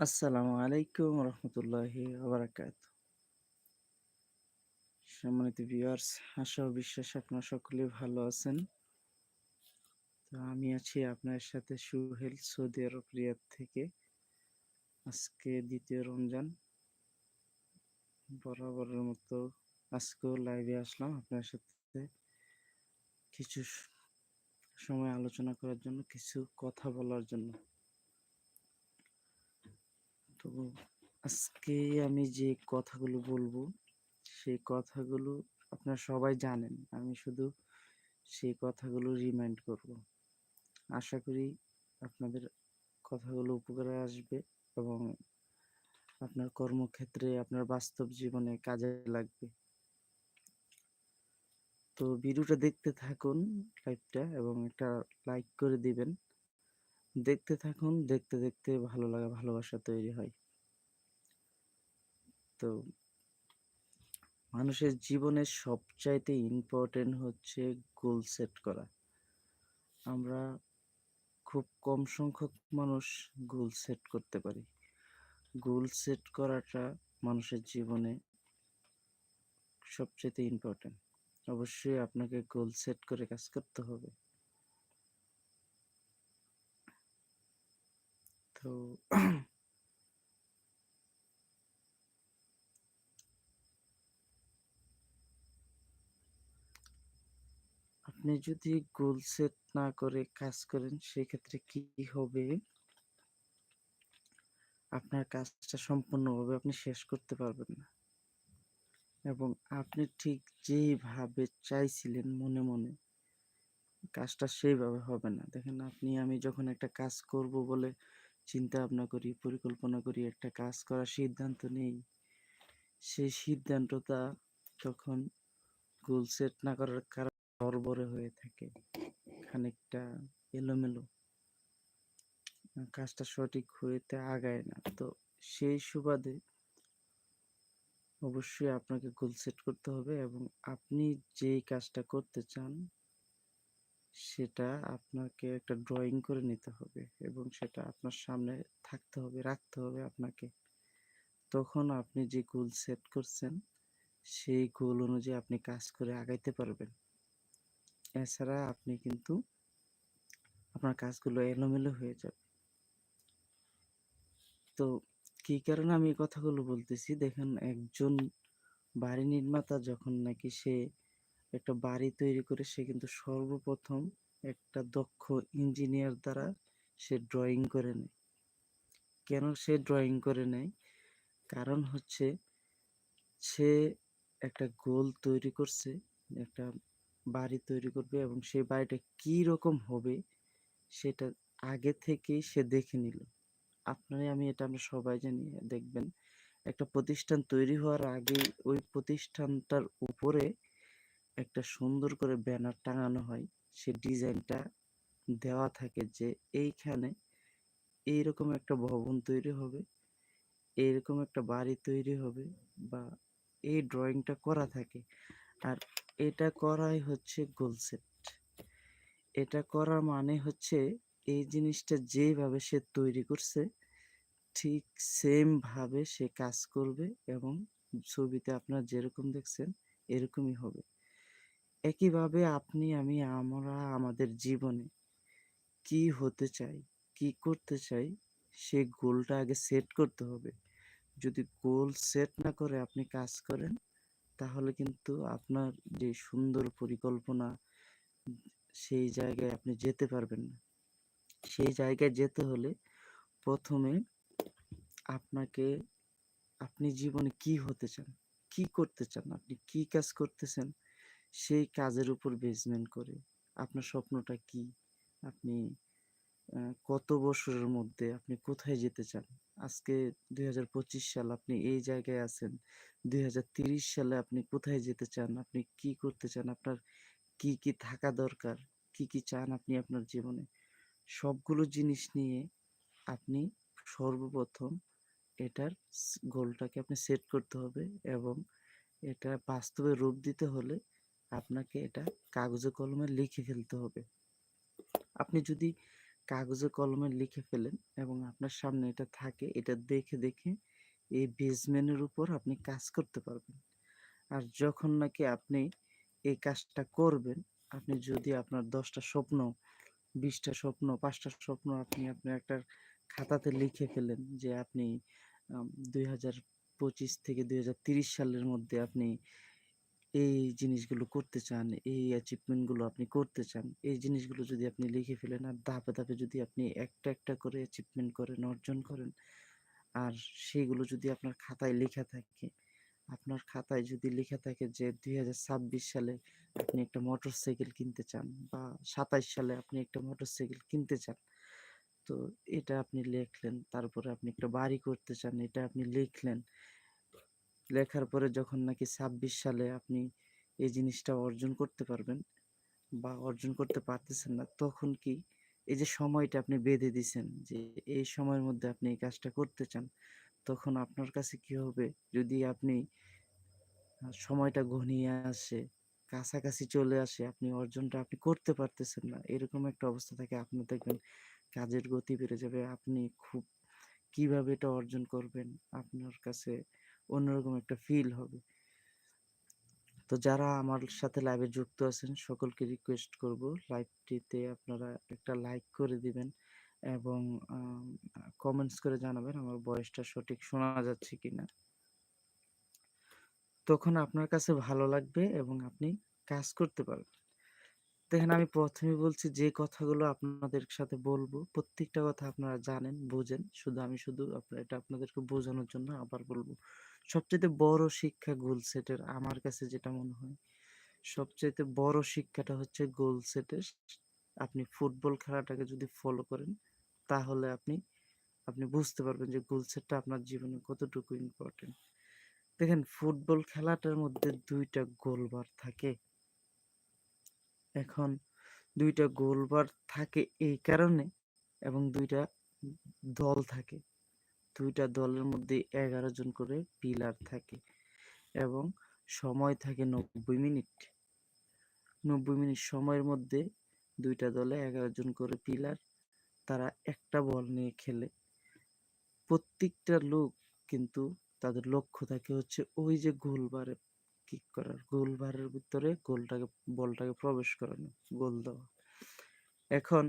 আসসালামু আলাইকুম রহমতুল্লাহি ওবারাকাত সম্মানিত ভিউয়ার্স, আশা ও বিশ্বাস আপনারা সকলে ভালো আছেন। তো আমি আছি আপনার সাথে সুহেল সৌদি আরব রিয়াদ থেকে। আজকে দ্বিতীয় রমজান। বরাবরের মতো আজকেও লাইভে আসলাম আপনার সাথে। কিছু সময় আলোচনা করার জন্য, কিছু কথা বলার জন্য। তো আজকে আমি যে কথাগুলো বলব সেই কথাগুলো আপনারা সবাই জানেন। আমি শুধু সেই কথাগুলো রিমাইন্ড করব। আশা করি আপনাদের কথাগুলো উপকারে আসবে এবং আপনার কর্মক্ষেত্রে আপনার বাস্তব জীবনে কাজে লাগবে। তো ভিডিওটা দেখতে থাকুন লাইভটা এবং একটা লাইক করে দিবেন। দেখতে থাকুন, দেখতে দেখতে ভালো লাগা, ভালোবাসা তৈরি হয়। তো মানুষের জীবনে সবচাইতে ইম্পর্টেন্ট হচ্ছে গোল সেট করা। আমরা খুব কম সংখ্যক মানুষ গোল সেট করতে পারি। গোল সেট করাটা মানুষের জীবনে সবচেয়ে ইম্পর্টেন্ট অবশ্যই আপনাকে গোল সেট করে কাজ করতে হবে। তো আপনি যদি গোল সেট না করে কাজ করেন, সেক্ষেত্রে কি হবে? আপনার কাজটা সম্পূর্ণভাবে আপনি শেষ করতে পারবেন না। এবং আপনি ঠিক যেভাবে চাইছিলেন মনে মনে, কাজটা সেইভাবে হবে না। দেখেন, আপনি, আমি যখন একটা কাজ করব বলে চিন্তা ভাবনা করি, পরিকল্পনা করি, একটা কাজ করার সিদ্ধান্ত নেই। সেই সিদ্ধান্তটা তখন গোল সেট না করার কারণে হরবরে হয়ে থাকে। খানিকটা এলোমেলো। কাজটা সঠিক হইতে আগায় না। তো সেই সুবাদে অবশ্যই আপনাকে গোল সেট করতে হবে এবং আপনি যেই কাজটা করতে চান সেটা আপনাকে একটা ড্রয়িং করে নিতে হবে এবং সেটা আপনার সামনে থাকতে হবে, রাখতে হবে আপনাকে। তখন আপনি যে গোল সেট করছেন, সেই গোল অনুযায়ী আপনি কাজ করে আগাইতে পারবেন। এছাড়া আপনি কিন্তু আপনার কাজগুলো এলোমেলো হয়ে যাবে। তো কি কারণে আমি এই কথাগুলো বলতেছি? দেখেন, একজন বাড়ি নির্মাতা যখন নাকি সে একটা বাড়ি তৈরি করে সে কিন্তু সর্বপ্রথম একটা দক্ষ ইঞ্জিনিয়ার দ্বারা সে ড্রয়িং করে নেয়। কেন সে ড্রয়িং করে নেয়? কারণ হচ্ছে সে একটা গোল তৈরি করছে, একটা বাড়ি তৈরি করবে এবং সেই বাড়িটা কি রকম হবে সেটা আগে থেকেই সে দেখে নিল। আপনারে আমি এটা আমরা সবাই জানি, দেখবেন। একটা প্রতিষ্ঠান তৈরি হওয়ার আগে ওই প্রতিষ্ঠানটার উপরে একটা সুন্দর করে ব্যানার টাঙানো হয়, সে ডিজাইনটা দেওয়া থাকে যে এইখানে এইরকম একটা ভবন তৈরি হবে, এইরকম একটা বাড়ি তৈরি হবে বা এই ড্রয়িংটা করা থাকে। আর এটা করাই হচ্ছে গোল সেট। এটা করা মানে হচ্ছে এই জিনিসটা যেভাবে সে তৈরি করছে, ঠিক সেম ভাবে সে কাজ করবে এবং ছবিতে আপনার যেরকম দেখছেন এরকমই হবে। একইভাবে আপনি, আমি, আমরা, আমাদের জীবনে কি হতে চাই, কি করতে চাই, সেই গোলটা আগে সেট করতে হবে। যদি গোল সেট না করে আপনি কাজ করেন, তাহলে কিন্তু আপনার যে সুন্দর পরিকল্পনা, সেই জায়গায় আপনি যেতে পারবেন না। সেই জায়গায় যেতে হলে প্রথমে আপনাকে, আপনি জীবনে কি হতে চান, কি করতে চান, আপনি কি কাজ করতেছেন সেই কাজের উপর বেসমেন্ট করে। আপনার স্বপ্নটা কি? আপনি কত বছরের মধ্যে আপনি কোথায় যেতে চান? আজকে দুই সাল আপনি এই জায়গায় আছেন। দুই সালে আপনি কোথায় যেতে চান? আপনি কি করতে চান? আপনার কি কি থাকা দরকার? কি কি চান আপনি আপনার জীবনে? সবগুলো জিনিস নিয়ে আপনি সর্বপ্রথম এটার গোলটাকে আপনি সেট করতে হবে এবং এটা বাস্তবে রূপ দিতে হলে আপনাকে এটা কাগজে কলমে লিখে ফেলতে হবে আপনি যদি কাগজে কলমে লিখে ফেলেন এবং আপনার সামনে এটা থাকে এটা দেখে, দেখে এই বেসমেনের উপর আপনি কাজ করতে পারবেন। আর যখন নাকি আপনি এই কাজটা করবেন, আপনি যদি আপনার দশটা স্বপ্ন, বিশটা স্বপ্ন, পাঁচটা স্বপ্ন আপনি আপনার একটা খাতাতে লিখে ফেলেন যে আপনি দুই হাজার পঁচিশ থেকে ২০৩০ সালের মধ্যে আপনি এই জিনিসগুলো করতে চান, এই অ্যাচিভমেন্টগুলো আপনি করতে চান। এই জিনিসগুলো যদি আপনি লিখে ফেলেন আর ধাপে, ধাপে যদি আপনি একটা, একটা করে অ্যাচিভমেন্ট করেন, অর্জন করেন আর সেগুলো যদি আপনার খাতায় লেখা থাকে, আপনার খাতায় যদি লেখা থাকে যে ২০২৬ সালে আপনি একটা মোটরসাইকেল কিনতে চান বা ২৭ সালে আপনি একটা মোটরসাইকেল কিনতে চান। তো এটা আপনি লিখলেন তারপরে আপনি একটা বাড়ি করতে চান, এটা আপনি লিখলেন। লেখার পরে যখন নাকি ২৬ সালে আপনি এই জিনিসটা অর্জন করতে পারবেন বা অর্জন করতে পারতেছেন না, তখন কি এই যে সময়টা আপনি বেঁধে দিছেন যে এই সময়ের মধ্যে আপনি এই কাজটা করতে চান, তখন আপনার কাছে কি হবে? যদি আপনি সময়টা ঘনিয়ে আসে, কাছাকাছি চলে আসে, আপনি অর্জনটা আপনি করতে পারতেছেন না। এরকম একটা অবস্থা থাকে আপনি দেখবেন কাজের গতি বেড়ে যাবে। আপনি খুব কীভাবে এটা অর্জন করবেন, আপনার কাছে অন্যরকম একটা ফিল হবে। তো যারা আমার সাথে লাইভে যুক্ত আছেন সকলকে রিকোয়েস্ট করব লাইভটিতে আপনারা একটা লাইক করে দিবেন এবং কমেন্টস করে জানাবেন আমার ভয়েসটা সঠিক শোনা যাচ্ছে কিনা। তখন আপনার কাছে ভালো লাগবে এবং আপনি কাজ করতে পারবেন। দেখেন আমি প্রথমে বলছি যে কথাগুলো আপনাদের সাথে বলব, প্রত্যেকটা কথা আপনারা জানেন, বোঝেন। শুধু আমি শুধু এটা আপনাদেরকে বোঝানোর জন্য আবার বলব। সবচাইতে বড় শিক্ষা গোল সেটের আমার কাছে যেটা মনে হয়, সবচাইতে বড় শিক্ষাটা হচ্ছে গোল সেটের আপনি ফুটবল খেলাটাকে যদি ফলো করেন, তাহলে আপনি, আপনি বুঝতে পারবেন যে গোল সেটটা আপনার জীবনে কতটুকু ইম্পোর্টেন্ট। দেখেন ফুটবল খেলাটার মধ্যে দুইটা গোলবার থাকে। এখন দুইটা গোলবার থাকে এই কারণে এবং দুইটা দল থাকে। ২ টা দলের মধ্যে ১১ জন করে পিলার থাকে এবং সময় থাকে ৯০ মিনিট। ৯০ মিনিট সময়ের মধ্যে দুইটা দলে ১১ জন করে পিলার, তারা একটা বল নিয়ে খেলে। প্রত্যেকটা লোক কিন্তু তাদের লক্ষ্য থাকে হচ্ছে ওই যে গোলবারে কিক করার, গোলবারের ভিতরে গোলটাকে বলটাকে প্রবেশ করানো, গোল দেওয়া। এখন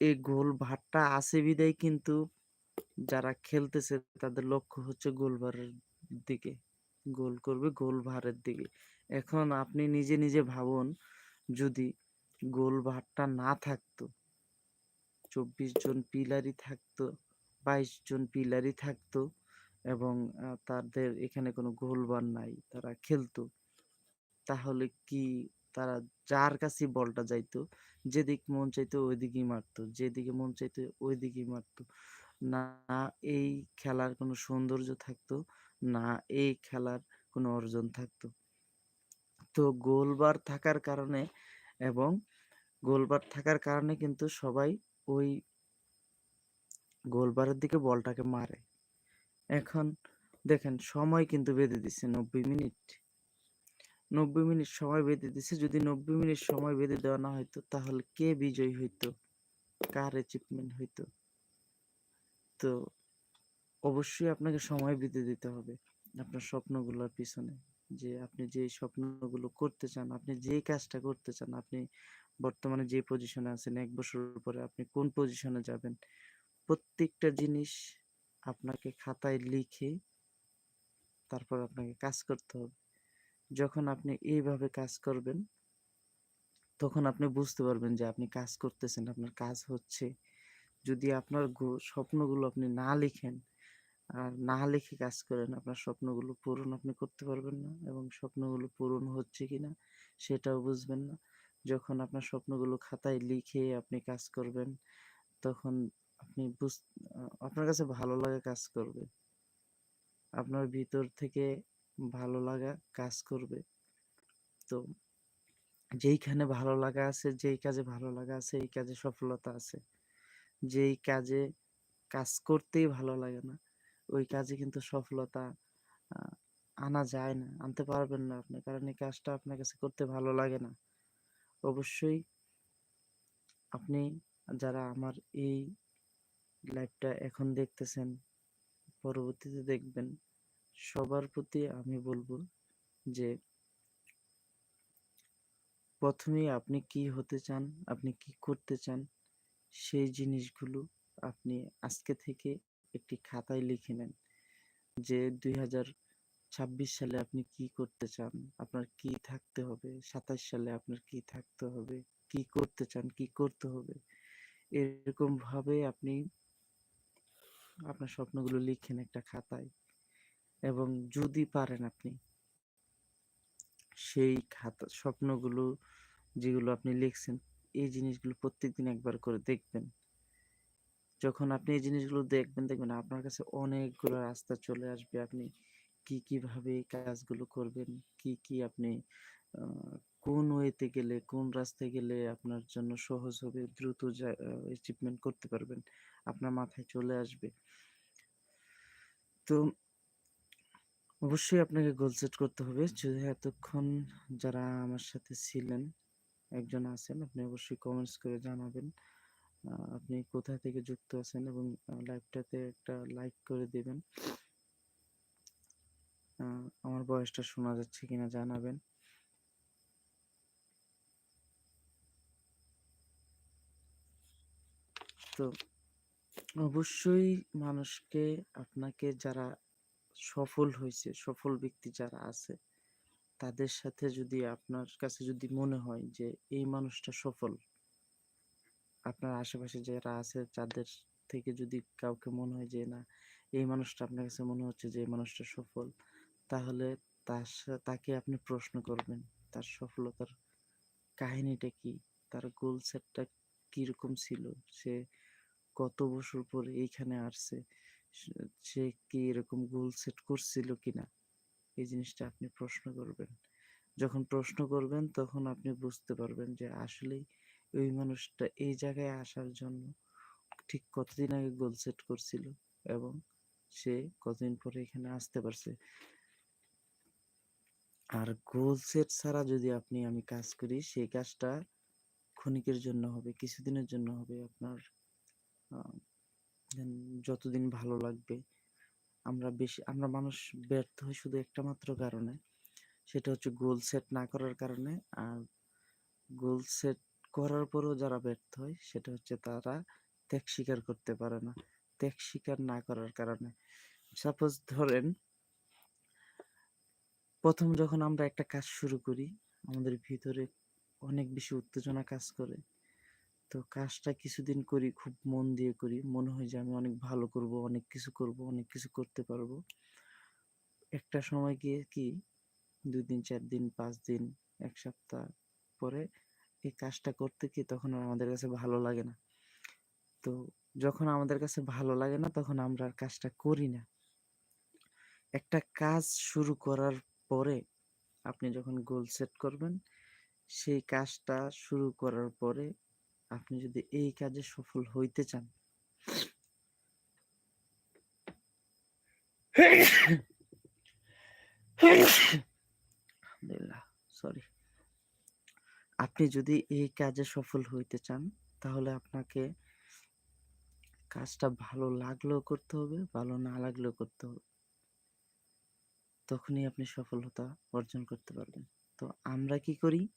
এই গোলবারটা আছে বিধায় কিন্তু যারা খেলতেছে তাদের লক্ষ্য হচ্ছে গোলবারের দিকে। গোল করবে গোলবারের দিকে। এখন আপনি নিজে, নিজে ভাবুন যদি গোলবারটা না থাকতো ২৪ জন পিলারই থাকতো, ২২ জন পিলারই থাকতো এবং তাদের এখানে কোনো গোলবার নাই, তারা খেলতো। তাহলে কি তারা যার কাছেই বলটা যাইতো, যেদিক মন চাইতো ওইদিকেই মারতো, যেদিকে মন চাইতো ওইদিকেই মারতো। না এই খেলার কোনো সৌন্দর্য থাকতো, না এই খেলার কোনো অর্জন থাকতো। তো গোলবার থাকার কারণে এবং গোলবার থাকার কারণে কিন্তু সবাই ওই গোলবারের দিকে বলটাকে মারে। এখন দেখেন সময় কিন্তু বেঁধে দিছে ৯০ মিনিট। ৯০ মিনিট সময় বেঁধে দিছে। যদি ৯০ মিনিট সময় বেঁধে দেওয়া না হইতো তাহলে কে বিজয়ী হইতো? কার অ্যাচিভমেন্ট হইতো? তো অবশ্যই আপনাকে সময় বেঁধে দিতে হবে আপনার স্বপ্নগুলোর পিছনে। যে আপনি যেই স্বপ্নগুলো করতে চান, আপনি যেই কাজটা করতে চান, আপনি বর্তমানে যে পজিশনে আছেন এক বছর পরে আপনি কোন পজিশনে যাবেন, প্রত্যেকটা জিনিস আপনাকে খাতায় লিখে তারপর আপনাকে কাজ করতে হবে। যখন আপনি এইভাবে কাজ করবেন তখন আপনি বুঝতে পারবেন যে আপনি কাজ করতেছেন, আপনার কাজ হচ্ছে। যদি আপনার স্বপ্নগুলো আপনি না লিখেন আর না লিখে কাজ করেন, আপনার স্বপ্নগুলো পূরণ আপনি করতে পারবেন না এবং স্বপ্নগুলো পূরণ হচ্ছে কিনা সেটাও বুঝবেন না। যখন আপনার স্বপ্নগুলো খাতায় লিখে আপনি কাজ করবেন, তখন আপনি বুঝ আপনার কাছে ভালো লাগা কাজ করবে। আপনার ভিতর থেকে ভালো লাগা কাজ করবে। তো যেইখানে ভালো লাগা আছে, যেই কাজে ভালো লাগা আছে, এই কাজে সফলতা আছে। যেই কাজে কাজ করতেই ভালো লাগে না, ওই কাজে কিন্তু সফলতা আনা যায় না, আনতে পারবেন না আপনি। কারণ এই কাজটা আপনার কাছে করতে ভালো লাগে না। অবশ্যই আপনি যারা আমার এই লাইভটা এখন দেখতেছেন, পরবর্তীতে দেখবেন, সবার প্রতি আমি বলব যে প্রথমেই আপনি কি হতে চান, আপনি কি করতে চান, সেই জিনিসগুলো আপনি আজকে থেকে একটি খাতায় লিখে নেন। যে ২০২৬ সালে আপনি কি করতে চান, আপনার কি থাকতে হবে, ২৭ সালে আপনার কি থাকতে হবে, কি করতে চান, কি করতে হবে। এরকম ভাবে আপনি আপনার স্বপ্নগুলো লিখেন একটা খাতায় এবং যদি পারেন আপনি সেই খাতা স্বপ্নগুলো যেগুলো আপনি লিখছেন, এই জিনিসগুলো প্রত্যেকদিন একবার করে দেখবেন। যখন আপনি এই জিনিসগুলো দেখবেন, দেখবেন আপনার কাছে অনেকগুলো রাস্তা চলে আসবে। আপনি কি, কীভাবে কাজগুলো করবেন, কি, কি আপনি কোন ওয়েতে গেলে, কোন রাস্তায় গেলে আপনার জন্য সহজ হবে, দ্রুত অ্যাচিভমেন্ট করতে পারবেন, আপনার মাথায় চলে আসবে। তো অবশ্যই আপনাকে গোল সেট করতে হবে। যদি এতক্ষণ যারা আমার সাথে ছিলেন, একজন আছেন, আপনি অবশ্যই কমেন্টস করে জানাবেন। আপনি কোথা থেকে যুক্ত আছেন এবং লাইভটাতে একটা লাইক করে দেবেন আমার বয়সটা শোনা যাচ্ছে কিনা জানাবেন। তো অবশ্যই মানুষকে আপনাকে যারা সফল হইছে, সফল ব্যক্তি যারা আছে, তাদের সাথে যদি আপনার কাছে যদি মনে হয় যে এই মানুষটা সফল আপনার আশেপাশে যারা আছে যাদের থেকে যদি কাউকে মনে হয় যে না এই মানুষটা আপনার কাছে মনে হচ্ছে যে এই মানুষটা সফল, তাহলে তার তাকে আপনি প্রশ্ন করবেন। তার সফলতার কাহিনীটা কি? তার গোল সেটটা কীরকম ছিল? সে কত বছর পরে এইখানে আসছে? সে কি এরকম গোল সেট করছিল কিনা? এই জিনিসটা আপনি প্রশ্ন করবেন। যখন প্রশ্ন করবেন তখন আপনি বুঝতে পারবেন যে আসলেই ওই মানুষটা এই জায়গায় আসার জন্য ঠিক কতদিন আগে গোল সেট করছিল এবং সে কতদিন পরে এখানে আসতে পারছে। আর গোল সেট ছাড়া যদি আপনি আমি কাজ করি, সেই কাজটা ক্ষণিকের জন্য হবে, কিছুদিনের জন্য হবে। আপনার যতদিন ভালো লাগবে। আমরা বেশি আমরা মানুষ ব্যর্থ হই শুধু একটা মাত্র কারণে। সেটা হচ্ছে গোল সেট না করার কারণে। আর গোল সেট করার পরেও যারা ব্যর্থ হয়, সেটা হচ্ছে তারা ত্যাগ স্বীকার করতে পারে না। ত্যাগ স্বীকার না করার কারণে। সাপোজ ধরেন প্রথম যখন আমরা একটা কাজ শুরু করি, আমাদের ভিতরে অনেক বেশি উত্তেজনা কাজ করে। তো কাজটা কিছুদিন করি, খুব মন দিয়ে করি। মনে হয় যে আমি অনেক ভালো করব, অনেক কিছু করব, অনেক কিছু করতে পারব। একটা সময় গিয়ে কি ২ দিন, ৪ দিন, পাঁচ দিন, এক সপ্তাহ পরে এই কাজটা করতে কি তখন আর আমাদের কাছে ভালো লাগে না। তো যখন আমাদের কাছে ভালো লাগে না তখন আমরা আর কাজটা করি না। একটা কাজ শুরু করার পরে আপনি যখন গোল সেট করবেন, সেই কাজটা শুরু করার পরে আপনি যদি এই কাজে সফল হইতে চান সরি। আপনি যদি এই কাজে সফল হইতে চান, তাহলে আপনাকে কাজটা ভালো লাগলেও করতে হবে, ভালো না লাগলেও করতে হবে। তখনই আপনি সফলতা অর্জন করতে পারবেন। তো আমরা কি করি?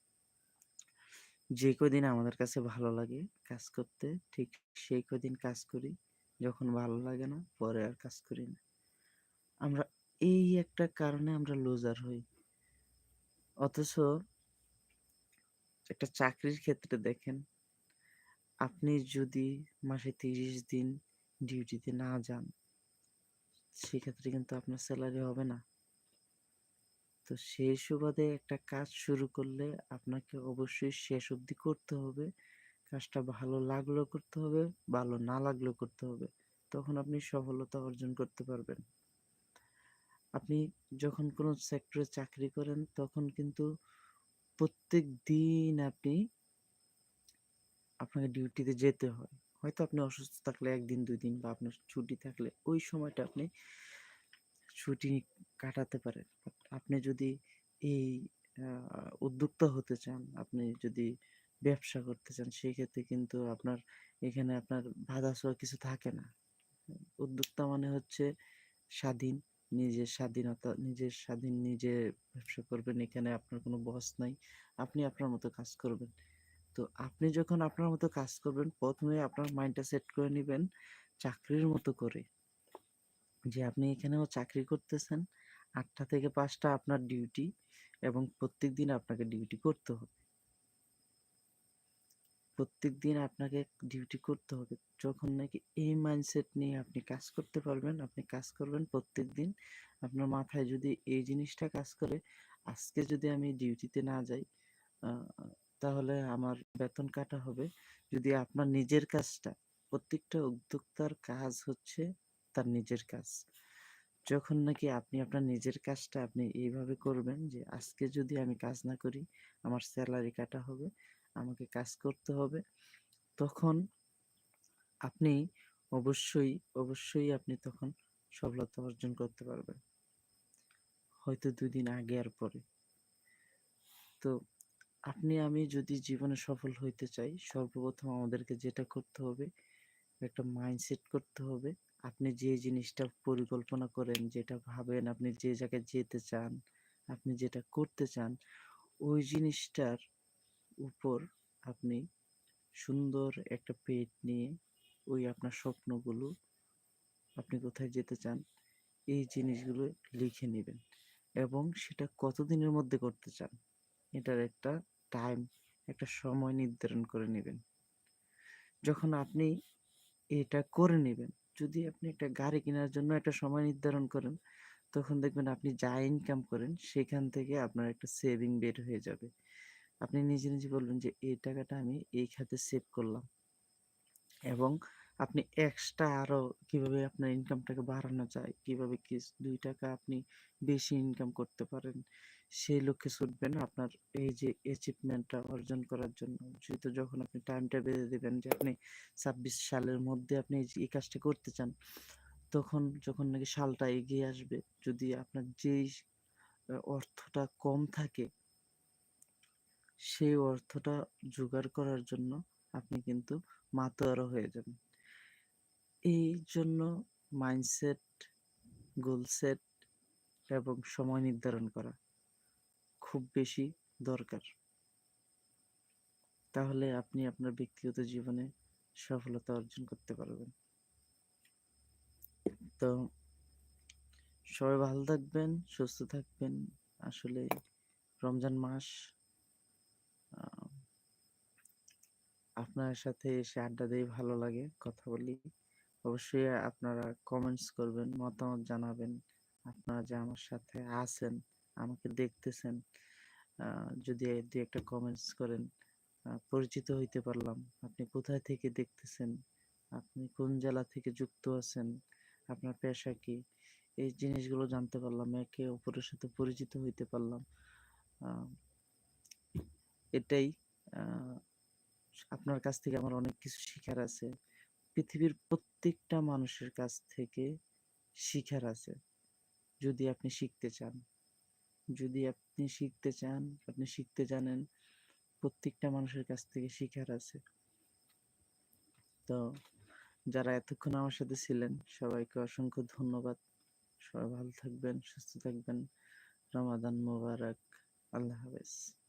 যে কদিন আমাদের কাছে ভালো লাগে কাজ করতে, ঠিক সেই কদিন কাজ করি। যখন ভালো লাগে না, পরে আর কাজ করি না। আমরা এই একটা কারণে আমরা লুজার হই। অথচ একটা চাকরির ক্ষেত্রে দেখেন, আপনি যদি মাসে ৩০ দিন ডিউটিতে না যান, সেক্ষেত্রে কিন্তু আপনার স্যালারি হবে না। তো সেই সুবাদে একটা কাজ শুরু করলে আপনাকে অবশ্যই শেষ অবধি করতে হবে। কাজটা ভালো লাগলেও করতে হবে, ভালো না লাগলেও করতে হবে। তখন আপনি সফলতা অর্জন করতে পারবেন। আপনি যখন কোনো সেক্টরে চাকরি করেন তখন কিন্তু প্রত্যেক দিন আপনি আপনাকে ডিউটিতে যেতে হয়। হয়তো আপনি অসুস্থ থাকলে একদিন দুই দিন বা আপনার ছুটি থাকলে ওই সময়টা আপনি ছুটি কাটাতে পারেন। আপনি যদি এই উদ্যোক্তা হতে চান, আপনি যদি ব্যবসা করতে চান সেক্ষেত্রে কিন্তু আপনার এখানে আপনার বাধা-ছোঁয়া কিছু থাকে না। উদ্যোক্তা মানে হচ্ছে স্বাধীন, নিজের স্বাধীনতা, নিজের স্বাধীন নিজে ব্যবসা করবেন। এখানে আপনার কোনো বস নাই। আপনি আপনার মতো কাজ করবেন। তো আপনি যখন আপনার মতো কাজ করবেন, প্রথমে আপনার মাইন্ডটা সেট করে নেবেন চাকরির মতো করে। যে আপনি এখানেও চাকরি করতেছেন। আটটা থেকে ৫ঃ০০ আপনার ডিউটি এবং প্রত্যেকদিন আপনাকে ডিউটি করতে হবে। প্রত্যেকদিন আপনাকে ডিউটি করতে হবে। যখন নাকি এই মাইন্ডসেট নিয়ে আপনি কাজ করতে পারবেন, আপনি কাজ করবেন প্রত্যেকদিন। আপনার মাথায় যদি এই জিনিসটা কাজ করে, আজকে যদি আমি ডিউটিতে না যাই, তাহলে আমার বেতন কাটা হবে। যদি আপনার নিজের কাজটা, প্রত্যেকটা উদ্যোক্তার কাজ হচ্ছে তার নিজের কাজ। যখন নাকি আপনি আপনার নিজের কাজটা আপনি এইভাবে করবেন যে, আজকে যদি আমি কাজ না করি, আমার স্যালারি কাটা হবে, আমাকে কাজ করতে হবে। তখন আপনি অবশ্যই, অবশ্যই আপনি তখন সফলতা অর্জন করতে পারবেন। হয়তো ২ দিন আগে আর পরে। তো আপনি আমি যদি জীবনে সফল হইতে চাই, সর্বপ্রথম আমাদেরকে যেটা করতে হবে, একটা মাইন্ডসেট করতে হবে। আপনি যে জিনিসটা পরিকল্পনা করেন, যেটা ভাবেন, আপনি যে জায়গায় যেতে চান, আপনি যেটা করতে চান, ওই জিনিসটার উপর আপনি সুন্দর একটা পেজ নিয়ে ওই আপনার স্বপ্নগুলো, আপনি কোথায় যেতে চান, এই জিনিসগুলো লিখে নেবেন এবং সেটা কতদিনের মধ্যে করতে চান, এটার একটা টাইম, একটা সময় নির্ধারণ করে নেবেন। যখন আপনি এটা করে নিবেন, যদি আপনি একটা গাড়ি কেনার জন্য একটা সময় নির্ধারণ করেন, তখন দেখবেন আপনি যা ইনকাম করেন সেখান থেকে আপনার একটা সেভিং বের হয়ে যাবে। আপনি নিজে, নিজে বলবেন যে এই টাকাটা আমি এই খাতে সেভ করলাম। এবং আপনি এক্সট্রা আরও কীভাবে আপনার ইনকামটাকে বাড়ানো যায়, কীভাবে কি দুই টাকা আপনি বেশি ইনকাম করতে পারেন, সেই লক্ষ্যে ছুটবেন আপনার এই যে অ্যাচিভমেন্টটা অর্জন করার জন্য। যেহেতু যখন আপনি টাইমটা বেঁধে দিবেন যে আপনি ২৬ সালের মধ্যে আপনি এই কাজটা করতে চান, তখন যখন নাকি সালটা এগিয়ে আসবে, যদি আপনার যেই অর্থটা কম থাকে সেই অর্থটা জোগাড় করার জন্য আপনি কিন্তু মাতোয়ারা হয়ে যাবেন। এই জন্য মাইন্ডসেট, গোল সেট এবং সময় নির্ধারণ করা খুব বেশি দরকার। তাহলে আপনি আপনার ব্যক্তিগত জীবনে সফলতা অর্জন করতে পারবেন। তো সবাই ভালো থাকবেন, সুস্থ থাকবেন। আসলে রমজান মাস আপনার সাথে এসে আড্ডা দিয়ে ভালো লাগে, কথা বলি। অবশ্যই আপনারা কমেন্টস করবেন, মতামত জানাবেন। আপনারা যে আমার সাথে আছেন, আমাকে দেখতেছেন, যদি ২ একটা কমেন্টস করেন, পরিচিত হইতে পারলাম। আপনি কোথায় থেকে দেখতেছেন, আপনি কোন জেলা থেকে যুক্ত আছেন, আপনার পেশা কি? এই জিনিসগুলো জানতে পারলাম। একে অপরের সাথে পরিচিত হইতে পারলাম। এটাই আপনার কাছ থেকে আমার অনেক কিছু শিখার আছে। পৃথিবীর প্রত্যেকটা মানুষের কাছ থেকে শিখার আছে। যদি আপনি শিখতে চান। যদি আপনি শিখতে চান, আপনি শিখতে জানেন, প্রত্যেকটা মানুষের কাছ থেকে শিখার আছে। তো যারা এতক্ষণ আমার সাথে ছিলেন, সবাইকে অসংখ্য ধন্যবাদ। সবাই ভালো থাকবেন, সুস্থ থাকবেন। রমাদান মোবারক। আল্লাহ হাফেজ।